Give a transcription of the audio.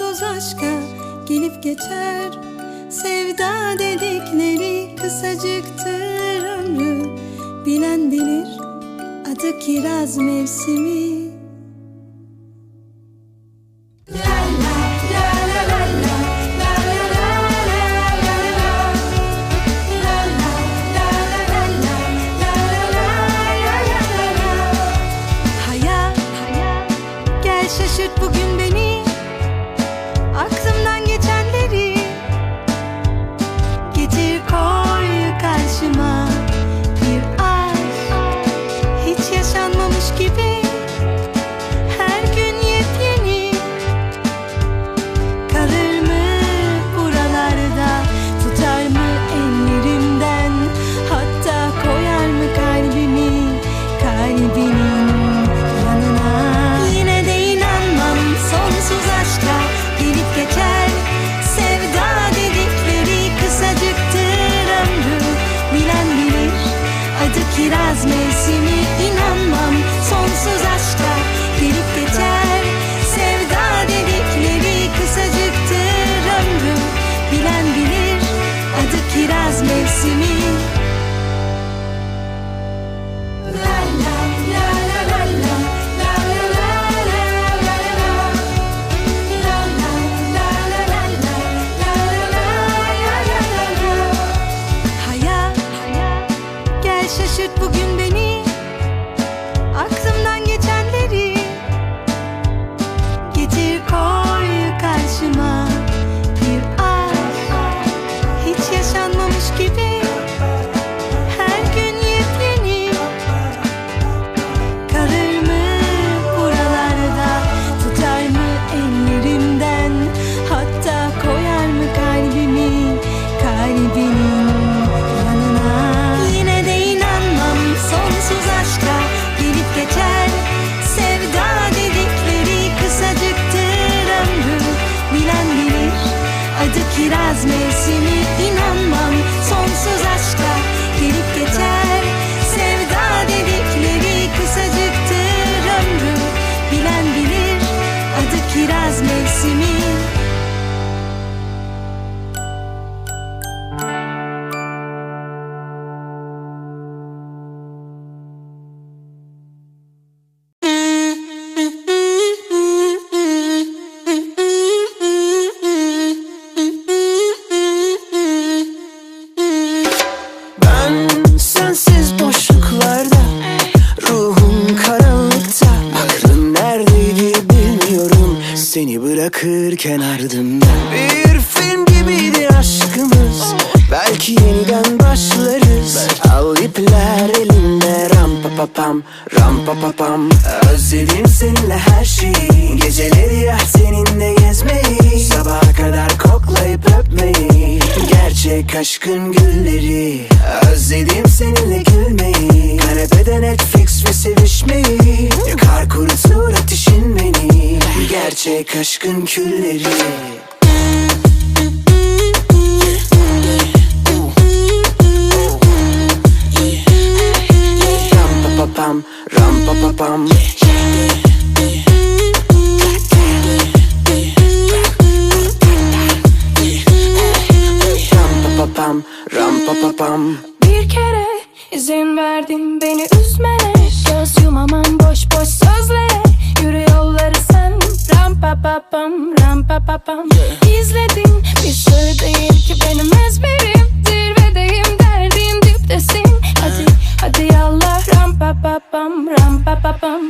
Sonsuz aşka gelip geçer. Sevda dedikleri kısacıktır ömrü. Bilen bilir adı kiraz mevsimi. Şaşırt bugün keep it beni. Aklımdan see me. Bırakırken ardımda Bir film gibiydi aşkımız. Belki yeniden başlarız. Al ipler elimde. Ram pa pa pam Ram pa pa pam. Özledim seninle her şeyi. Geceleri ya seninle gezmeyi. Sabaha kadar koklayıp öpmeyi. Gerçek aşkın gülleri. Özledim seninle gülmeyi. Kanepede Netflix ve sevişmeyi. Yakar kurutur ateşin beni Gerçek aşkın külleri. Ram pa pa pam, pam Ram pa pa pam, Bir kere izin verdin beni üzmene. Göz yumamam boş boş sözlere pa pa pam ram pa pa pam İzledin bir sır değil ki benim ezberim Zirvedeyim derdin diptesin. Hadi hadi yallah ram pa pa pam ram pa pa pam